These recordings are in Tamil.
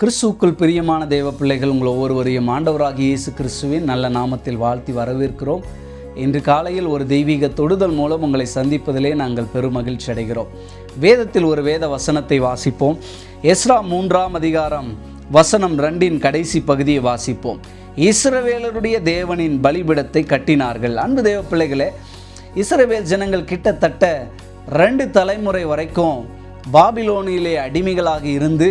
கிறிஸ்துவுக்குள் பிரியமான தேவ பிள்ளைகள் உங்கள் ஒவ்வொருவரையும் ஆண்டவராகிய இயேசு கிறிஸ்துவின் நல்ல நாமத்தில் வாழ்த்தி வரவேற்கிறோம். இன்று காலையில் ஒரு தெய்வீக தொடுதல் மூலம் உங்களை சந்திப்பதிலே நாங்கள் பெருமகிழ்ச்சி அடைகிறோம். வேதத்தில் ஒரு வேத வசனத்தை வாசிப்போம். எஸ்ரா மூன்றாம் அதிகாரம் வசனம் ரெண்டின் கடைசி பகுதியை வாசிப்போம். இஸ்ரவேலருடைய தேவனின் பலிபிடத்தை கட்டினார்கள். அன்பு தேவ பிள்ளைகளே இஸ்ரவேல் ஜனங்கள் கிட்டத்தட்ட ரெண்டு தலைமுறை வரைக்கும் பாபிலோனிலே அடிமைகளாக இருந்து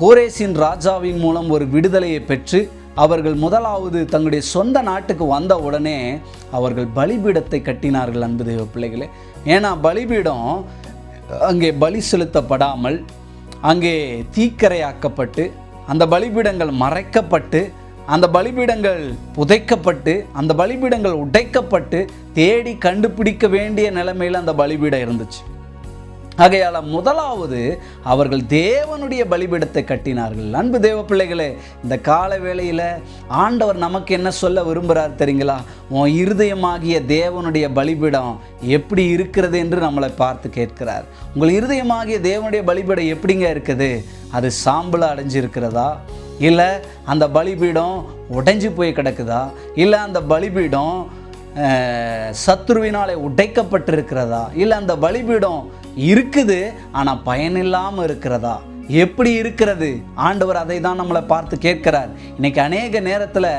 கோரேசின் ராஜாவின் மூலம் ஒரு விடுதலையை பெற்று அவர்கள் முதலாவது தங்களுடைய சொந்த நாட்டுக்கு வந்த உடனே அவர்கள் பலிபீடத்தை கட்டினார்கள் அன்பு தெய்வ பிள்ளைகளே. ஏன்னா பலிபீடம் அங்கே பலி செலுத்தப்படாமல் அங்கே தீக்கரையாக்கப்பட்டு அந்த பலிபீடங்கள் மறைக்கப்பட்டு அந்த பலிபீடங்கள் புதைக்கப்பட்டு அந்த பலிபீடங்கள் உடைக்கப்பட்டு தேடி கண்டுபிடிக்க வேண்டிய நிலைமையில் அந்த பலிபீடம் இருந்துச்சு. ஆகையால் முதலாவது அவர்கள் தேவனுடைய பலிபீடத்தை கட்டினார்கள். அன்பு தேவ பிள்ளைகளே இந்த கால வேளையில் ஆண்டவர் நமக்கு என்ன சொல்ல விரும்புகிறார் தெரியுங்களா? உன் இருதயமாகிய தேவனுடைய பலிபீடம் எப்படி இருக்கிறது என்று நம்மளை பார்த்து கேட்கிறார். உங்கள் இருதயமாகிய தேவனுடைய பலிபீடம் எப்படிங்க இருக்குது? அது சாம்பலாக அடைஞ்சிருக்கிறதா? இல்லை அந்த பலிபீடம் உடைஞ்சு போய் கிடக்குதா? இல்லை அந்த பலிபீடம் அஹ், சத்துருவினாலே உடைக்கப்பட்டிருக்கிறதா? இல்லை அந்த பலிபீடம் இருக்குது ஆனால் பயனில்லாமல் இருக்கிறதா? எப்படி இருக்கிறது? ஆண்டவர் அதை தான் நம்மளை பார்த்து கேட்கிறார். இன்னைக்கு அநேக நேரத்தில்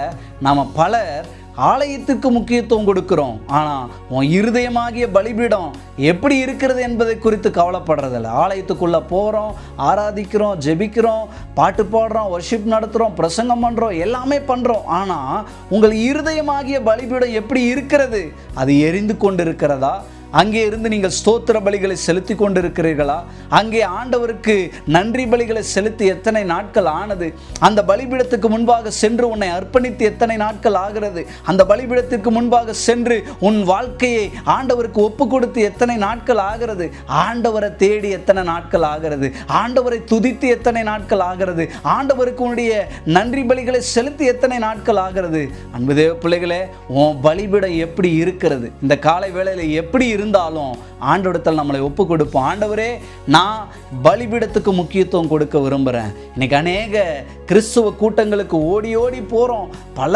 நாம் பலர் ஆலயத்துக்கு முக்கியத்துவம் கொடுக்குறோம். ஆனால் உன் இருதயமாகிய பலிபீடம் எப்படி இருக்கிறது என்பதை குறித்து கவலைப்படுறதில்ல. ஆலயத்துக்குள்ளே போகிறோம் ஆராதிக்கிறோம் ஜெபிக்கிறோம் பாட்டு பாடுறோம் ஒர்ஷிப் நடத்துகிறோம் பிரசங்கம் பண்ணுறோம் எல்லாமே பண்ணுறோம் ஆனால் உங்கள் இருதயமாகிய பலிபீடம் எப்படி இருக்கிறது? அது எரிந்து கொண்டு இருக்கிறதா அங்கே இருந்து நீங்கள் ஸ்தோத்திர பலிகளை செலுத்தி கொண்டிருக்கிறீர்களா? அங்கே ஆண்டவருக்கு நன்றி பலிகளை செலுத்தி எத்தனை நாட்கள் ஆனது? அந்த பலிபீடத்துக்கு முன்பாக சென்று உன்னை அர்ப்பணித்து எத்தனை நாட்கள் ஆகிறது? அந்த பலிபீடத்திற்கு முன்பாக சென்று உன் வாழ்க்கையை ஆண்டவருக்கு ஒப்பு கொடுத்து எத்தனை நாட்கள் ஆகிறது? ஆண்டவரை தேடி எத்தனை நாட்கள் ஆகிறது? ஆண்டவரை துதித்து எத்தனை நாட்கள் ஆகிறது? ஆண்டவருக்கு உன்னுடைய நன்றி பலிகளை செலுத்தி எத்தனை நாட்கள் ஆகிறது? அன்பு தேவ பிள்ளைகளே உன் பலிபீடம் எப்படி இருக்கிறது? இந்த காலை வேளையில் எப்படி இருந்தாலும் ஆண்டவரத்தில் நம்மளை ஒப்பு கொடுப்போம் ஆண்டவரே நான் பலிபீடத்துக்கு முக்கியத்துவம் கொடுக்க விரும்புகிறேன் இன்னைக்கு அநேக கிறிஸ்துவ கூட்டங்களுக்கு ஓடி ஓடி போகிறோம் பல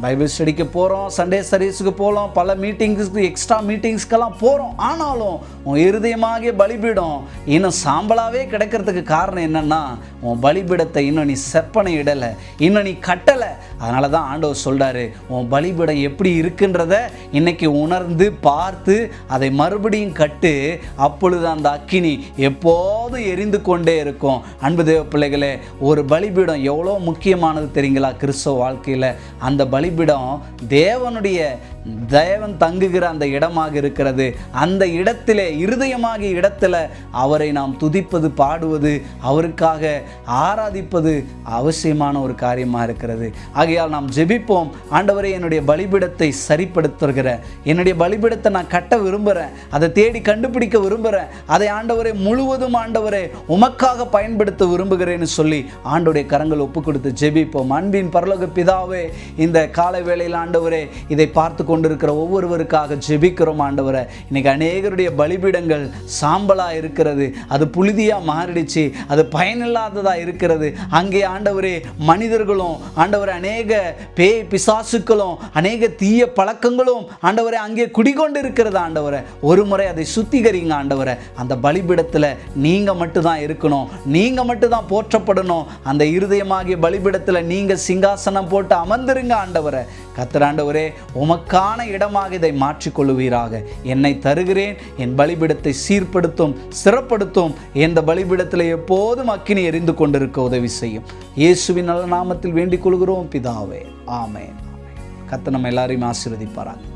பைபிள் ஸ்டடிக்கு போகிறோம் சண்டே சர்வீஸுக்கு போகிறோம் பல மீட்டிங்ஸுக்கு எக்ஸ்ட்ரா மீட்டிங்ஸ்க்கெல்லாம் போகிறோம் ஆனாலும் உன் இருதயமாகிய பலிபீடம் இன்னும் சாம்பலாகவே கிடைக்கிறதுக்கு காரணம் என்னன்னா உன் பலிபீடத்தை இன்னும் நீ செப்பனை இடலை இன்னும் நீ கட்டலை. அதனால தான் ஆண்டவர் சொல்கிறாரு உன் பலிபீடம் எப்படி இருக்குன்றத இன்னைக்கு உணர்ந்து பார்த்து அதை மறுபடியும் கட்டு அப்பொழுது அந்த அக்கினி எப்போதும் எரிந்து கொண்டே இருக்கும். அன்பு தேவ பிள்ளைகளே ஒரு பலிபீடம் எவ்வளோ முக்கியமானது தெரியுங்களா கிறிஸ்தவ வாழ்க்கையில்? அந்த பலிபீடம் தேவனுடைய தேவன் தங்குகிற அந்த இடமாக இருக்கிறது. அந்த இடத்திலே இருதயமாகிய இடத்துல அவரை நாம் துதிப்பது பாடுவது அவருக்காக ஆராதிப்பது அவசியமான ஒரு காரியமாக இருக்கிறது. ஆகையால் நாம் ஜெபிப்போம். ஆண்டவரை என்னுடைய பலிபீடத்தை சரிப்படுத்துகிற என்னுடைய பலிபீடத்தை நான் கட்ட விரும்புகிறேன் அதை தேடி கண்டுபிடிக்க விரும்புகிறேன். அதை ஆண்டவரே முழுவதும் ஆண்டவரே உமக்காக பயன்படுத்த விரும்புகிறேன்னு சொல்லி ஆண்டோடைய கரங்கள் ஒப்பு கொடுத்து ஜெபிப்போம். அன்பின் பரலோக பிதாவே இந்த கால வேளையில் ஆண்டவரே இதை பார்த்து கொண்டிருக்கிற ஒவ்வொருவருக்காக ஜெபிக்கிறோம் ஆண்டவரை. இன்னைக்கு அநேகருடைய பலிபீடங்கள் சாம்பலாக இருக்கிறது. அது புழுதியாக மாறிடுச்சு. அது பயனில்லாததாக இருக்கிறது. அங்கே ஆண்டவரே மனிதர்களும் ஆண்டவரை அநேக பேய் பிசாசுக்களும் அநேக தீய பழக்கங்களும் ஆண்டவரை அங்கே குடிகொண்டு இருக்கிறது ஆண்டவரை. ஒரு முறை அதை சுத்திகரிங்க ஆண்டவரை. அந்த பலிபிடத்தில் நீங்கள் மட்டும்தான் இருக்கணும். நீங்கள் மட்டும்தான் போற்றப்படணும். அந்த இருதயமாகிய பலிபிடத்தில் நீங்கள் சிங்காசனம் போட்டு அமர்ந்திருங்க ஆண்டவரை. கத்தராண்டவரே உமக்கான இடமாக இதை மாற்றிக்கொள்ளுவீராக. என்னை தருகிறேன் என் பலிபீடத்தை சீர்படுத்தும் சிறப்படுத்தும். எந்த பலிபிடத்தில் எப்போதும் அக்கினி எரிந்து கொண்டிருக்க உதவி செய்யும். இயேசுவின் நல்ல நாமத்தில் வேண்டிக் கொள்கிறோம் பிதாவே. ஆமே கத்த நம்ம எல்லாரையும் ஆசீர்வதிப்பாராங்க